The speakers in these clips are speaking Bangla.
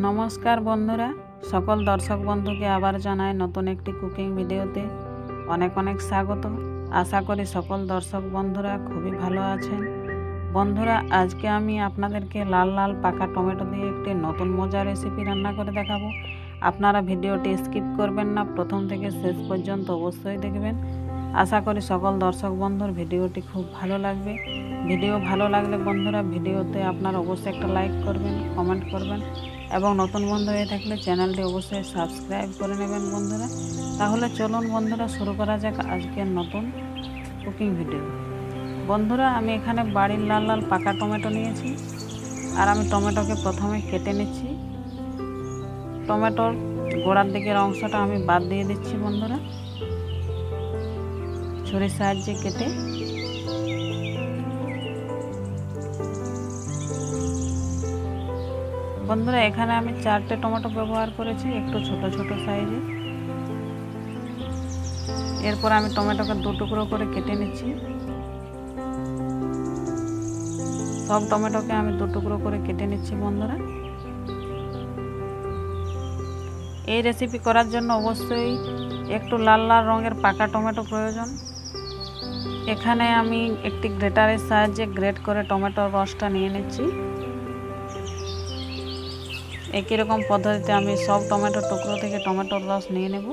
নমস্কার বন্ধুরা। সকল দর্শক বন্ধুকে আবার জানায় নতুন একটি কুকিং ভিডিওতে অনেক অনেক স্বাগত। আশা করি সকল দর্শক বন্ধুরা খুবই ভালো আছেন। বন্ধুরা, আজকে আমি আপনাদেরকে লাল লাল পাকা টমেটো দিয়ে একটি নতুন মজার রেসিপি রান্না করে দেখাবো। আপনারা ভিডিওটি স্কিপ করবেন না, প্রথম থেকে শেষ পর্যন্ত অবশ্যই দেখবেন। আশা করি সকল দর্শক বন্ধুর ভিডিওটি খুব ভালো লাগবে। ভিডিও ভালো লাগলে বন্ধুরা, ভিডিওতে আপনারা অবশ্যই একটা লাইক করবেন কমেন্ট করবেন। এবং নতুন বন্ধু হয়ে থাকলে চ্যানেলটি অবশ্যই সাবস্ক্রাইব করে নেবেন বন্ধুরা। তাহলে চলুন বন্ধুরা, শুরু করা যাক আজকের নতুন কুকিং ভিডিও বন্ধুরা, আমি এখানে বাড়ির লাল লাল পাকা টমেটো নিয়েছি, আর আমি টমেটোকে প্রথমে কেটে নিচ্ছি। টমেটোর গোড়ার দিকের অংশটা আমি বাদ দিয়ে দিচ্ছি বন্ধুরা। ছুরির সাহায্যে কেটে বন্ধুরা, এখানে আমি চারটে টমেটো ব্যবহার করেছি, একটু ছোট ছোট সাইজে। এরপর আমি টমেটোকে দু টুকরো করে কেটে নিচ্ছি। সব টমেটোকে আমি দু টুকরো করে কেটে নিচ্ছি বন্ধুরা। এই রেসিপি করার জন্য অবশ্যই একটু লাল লাল রঙের পাকা টমেটো প্রয়োজন। এখানে আমি একটি গ্রেটারের সাহায্যে গ্রেট করে টমেটোর রসটা নিয়ে নিচ্ছি। একই রকম পদ্ধতিতে আমি সব টমেটো টুকরো থেকে টমেটোর রস নিয়ে নেব।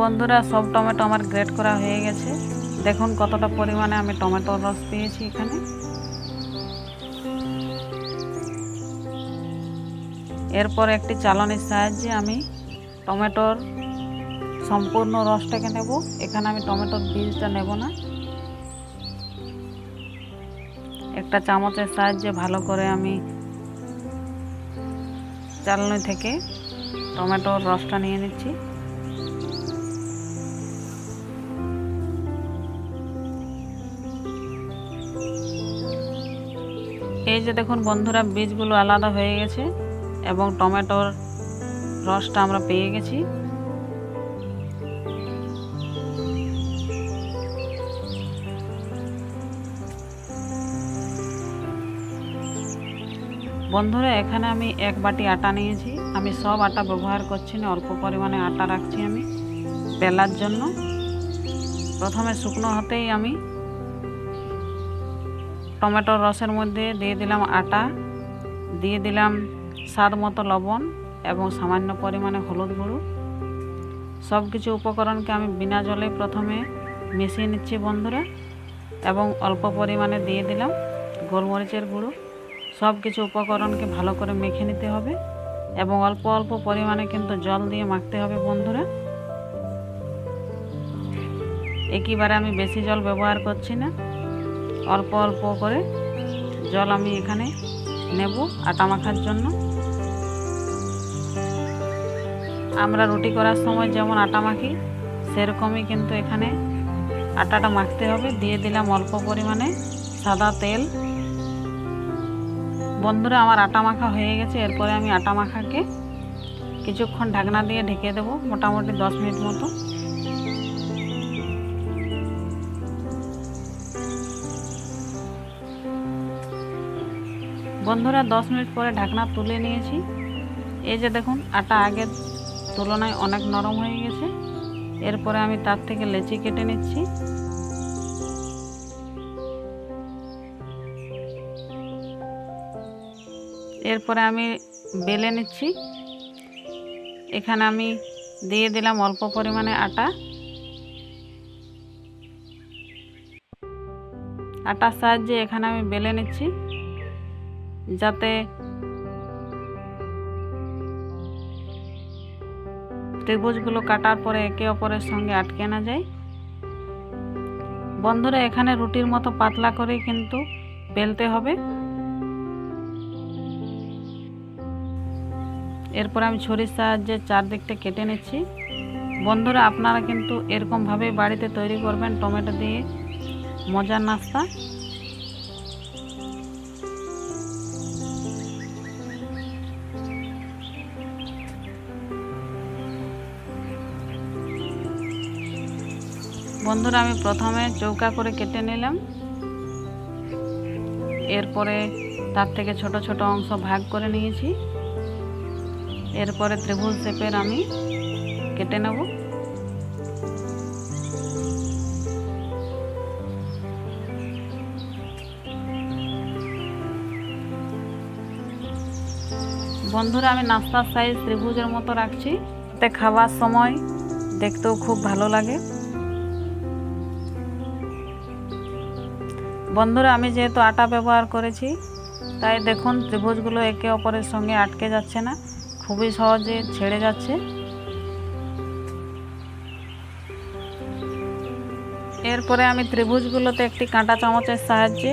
বন্ধুরা, সব টমেটো আমার গ্রেট করা হয়ে গেছে। দেখুন কতটা পরিমাণে আমি টমেটোর রস পেয়েছি এখানে। এরপর একটি চালনির সাহায্যে আমি টমেটোর সম্পূর্ণ রসটাকে নেব। এখানে আমি টমেটোর বীজটা নেব না। একটা চামচের সাহায্যে ভালো করে আমি চালনি থেকে টমেটোর রসটা নিয়ে নিচ্ছি। এই যে দেখুন বন্ধুরা, বীজগুলো আলাদা হয়ে গেছে এবং টমেটোর রসটা আমরা পেয়ে গেছি। বন্ধুরা, এখানে আমি এক বাটি আটা নিয়েছি। আমি সব আটা ব্যবহার করছি না, অল্প পরিমাণে আটা রাখছি আমি বেলার জন্য। প্রথমে শুকনো হতেই আমি টমেটোর রসের মধ্যে দিয়ে দিলাম আটা, দিয়ে দিলাম স্বাদ মতো লবণ এবং সামান্য পরিমাণে হলুদ গুঁড়ো। সব কিছু উপকরণকে আমি বিনা জলে প্রথমে মিশিয়ে নিচ্ছি বন্ধুরা এবং অল্প পরিমাণে দিয়ে দিলাম গোলমরিচের গুঁড়ো। সব কিছু উপকরণকে ভালো করে মেখে নিতে হবে এবং অল্প অল্প পরিমাণে কিন্তু জল দিয়ে মাখতে হবে বন্ধুরা। একইবারে আমি বেশি জল ব্যবহার করছি না। অল্প অল্প করে জল আমি এখানে নেব আটা মাখার জন্য। আমরা রুটি করার সময় যেমন আটা মাখি, সেরকমই কিন্তু এখানে আটাটা মাখতে হবে। দিয়ে দিলাম অল্প পরিমাণে সাদা তেল। বন্ধুরা, আমার আটা মাখা হয়ে গেছে। এরপরে আমি আটা মাখাকে কিছুক্ষণ ঢাকনা দিয়ে ঢেকে দেবো, মোটামুটি দশ মিনিট মতো। বন্ধুরা দশ মিনিট পরে ঢাকনা তুলে নিয়েছি। এই যে দেখুন, আটা আগের তুলনায় অনেক নরম হয়ে গেছে। এরপরে আমি তার থেকে লেচি কেটে নিচ্ছি। এরপরে আমি বেলে নিচ্ছি। এখানে আমি দিয়ে দিলাম অল্প পরিমাণে আটা। আটার সাহায্যে এখানে আমি বেলে নিচ্ছি। যাতে ত্রিভুজগুলো কাটার পরে একে অপরের সঙ্গে আটকে না যায়। বন্ধুরা, এখানে রুটির মতো পাতলা করে কিন্তু বেলতে হবে। এরপর আমি ছুরির সাহায্যে চারদিকটা কেটে নিচ্ছি। বন্ধুরা, আপনারা কিন্তু এরকমভাবে বাড়িতে তৈরি করবেন টমেটো দিয়ে মজার নাস্তা। বন্ধুরা, আমি প্রথমে চৌকা করে কেটে নিলাম। এরপরে তার থেকে ছোট ছোট অংশ ভাগ করে নিয়েছি। এরপরে ত্রিভুজ শেপের আমি কেটে নেব। বন্ধুরা, আমি নাস্তার সাইজ ত্রিভুজের মতো রাখছি। এতে খাওয়ার সময় দেখতেও খুব ভালো লাগে। বন্ধুরা, আমি যেহেতু আটা ব্যবহার করেছি, তাই দেখুন ত্রিভুজগুলো একে অপরের সঙ্গে আটকে যাচ্ছে না, খুবই সহজে ছেড়ে যাচ্ছে। এরপরে আমি ত্রিভুজগুলোতে একটি কাঁটা চামচের সাহায্যে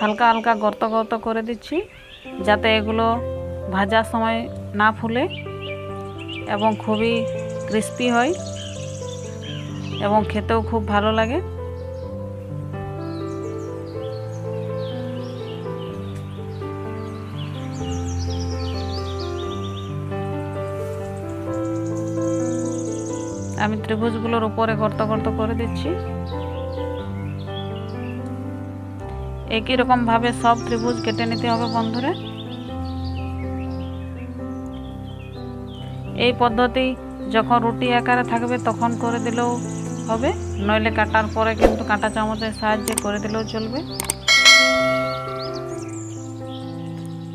হালকা হালকা গর্ত গর্ত করে দিচ্ছি, যাতে এগুলো ভাজার সময় না ফুলে এবং খুবই ক্রিস্পি হয় এবং খেতেও খুব ভালো লাগে। আমি ত্রিভুজগুলোর উপরে গর্ত গর্ত করে দিচ্ছি। একই রকম ভাবে সব ত্রিভুজ কেটে নিতে হবে বন্ধুরা। এই পদ্ধতি যখন রুটি আকারে থাকবে তখন করে দিলেও হবে, নইলে কাটার পরে কিন্তু কাঁটা চামচের সাহায্যে করে দিলেও চলবে।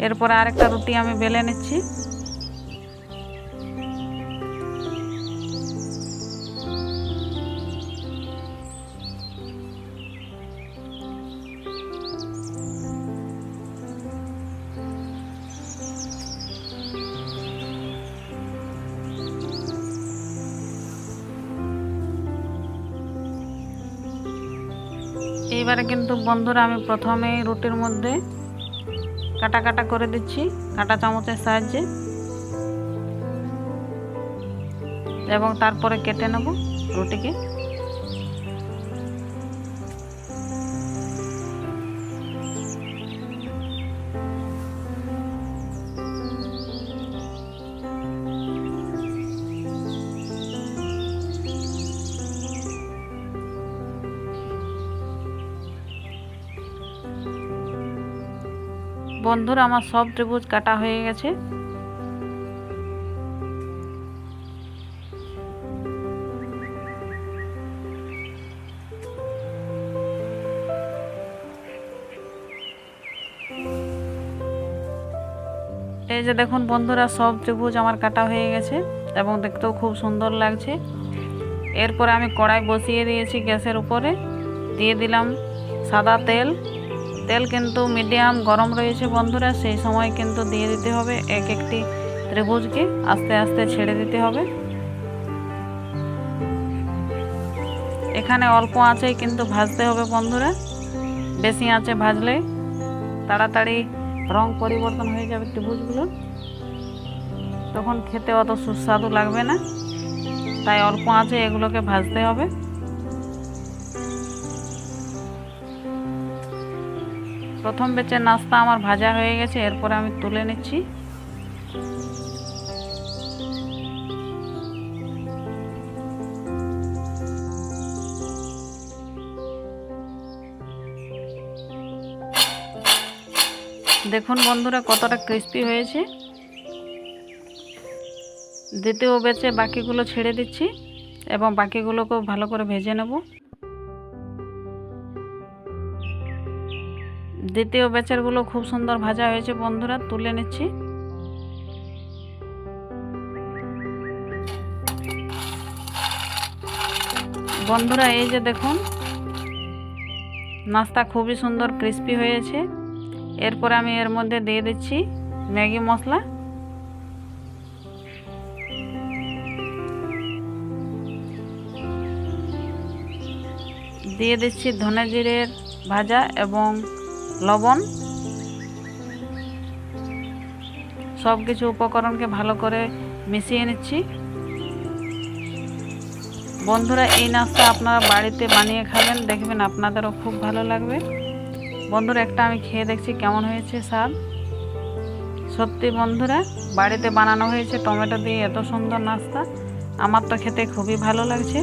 এরপরে আরেকটা রুটি আমি বেলে নিচ্ছি। এইবারে কিন্তু বন্ধুরা আমি প্রথমে রুটির মধ্যে কাটা কাটা করে দিচ্ছি, কাটা চামচের সাহায্যে। এবং তারপরে কেটে নেব রুটিকে। বন্ধুরা আমার সব ত্রিভুজ কাটা হয়ে গেছে। এই যে দেখুন বন্ধুরা, সব ত্রিভুজ আমার কাটা হয়ে গেছে এবং দেখতেও খুব সুন্দর লাগছে। এরপরে আমি কড়াই বসিয়ে দিয়েছি গ্যাসের উপরে। দিয়ে দিলাম সাদা তেল। তেল কিন্তু মিডিয়াম গরম রয়েছে বন্ধুরা, সেই সময় কিন্তু দিয়ে দিতে হবে এক একটি ত্রিভুজকে, আস্তে আস্তে ছেড়ে দিতে হবে। এখানে অল্প আঁচেই কিন্তু ভাজতে হবে বন্ধুরা, বেশি আঁচে ভাজলে তাড়াতাড়ি রং পরিবর্তন হয়ে যাবে ত্রিভুজগুলো। তখন খেতে অত সুস্বাদু লাগবে না, তাই অল্প আঁচে এগুলোকে ভাজতে হবে। প্রথম বেচের নাস্তা আমার ভাজা হয়ে গেছে, এরপরে আমি তুলে নিচ্ছি। দেখুন বন্ধুরা, কতটা ক্রিস্পি হয়েছে। দ্বিতীয় বেচে বাকিগুলো ছেড়ে দিচ্ছি, এবং বাকিগুলোকেও ভালো করে ভেজে নেব। দ্বিতীয় ব্যাচেরগুলো খুব সুন্দর ভাজা হয়েছে, বন্ধুরা, তুলে নিচ্ছি। বন্ধুরা, এই যে দেখুন, নাস্তা খুবই সুন্দর ক্রিস্পি হয়েছে। এরপর আমি এর মধ্যে দিয়ে দিচ্ছি ম্যাগি মশলা। দিয়ে দিচ্ছি ধনে জিরের ভাজা এবং লবণ। সব কিছু উপকরণকে ভালো করে মিশিয়ে নিচ্ছি। বন্ধুরা, এই নাস্তা আপনারা বাড়িতে বানিয়ে খাবেন, দেখবেন আপনাদেরও খুব ভালো লাগবে। বন্ধুরা, একটা আমি খেয়ে দেখছি কেমন হয়েছে স্বাদ। সত্যি বন্ধুরা, বাড়িতে বানানো হয়েছে টমেটো দিয়ে এত সুন্দর নাস্তা। আমার তো খেতে খুবই ভালো লাগছে।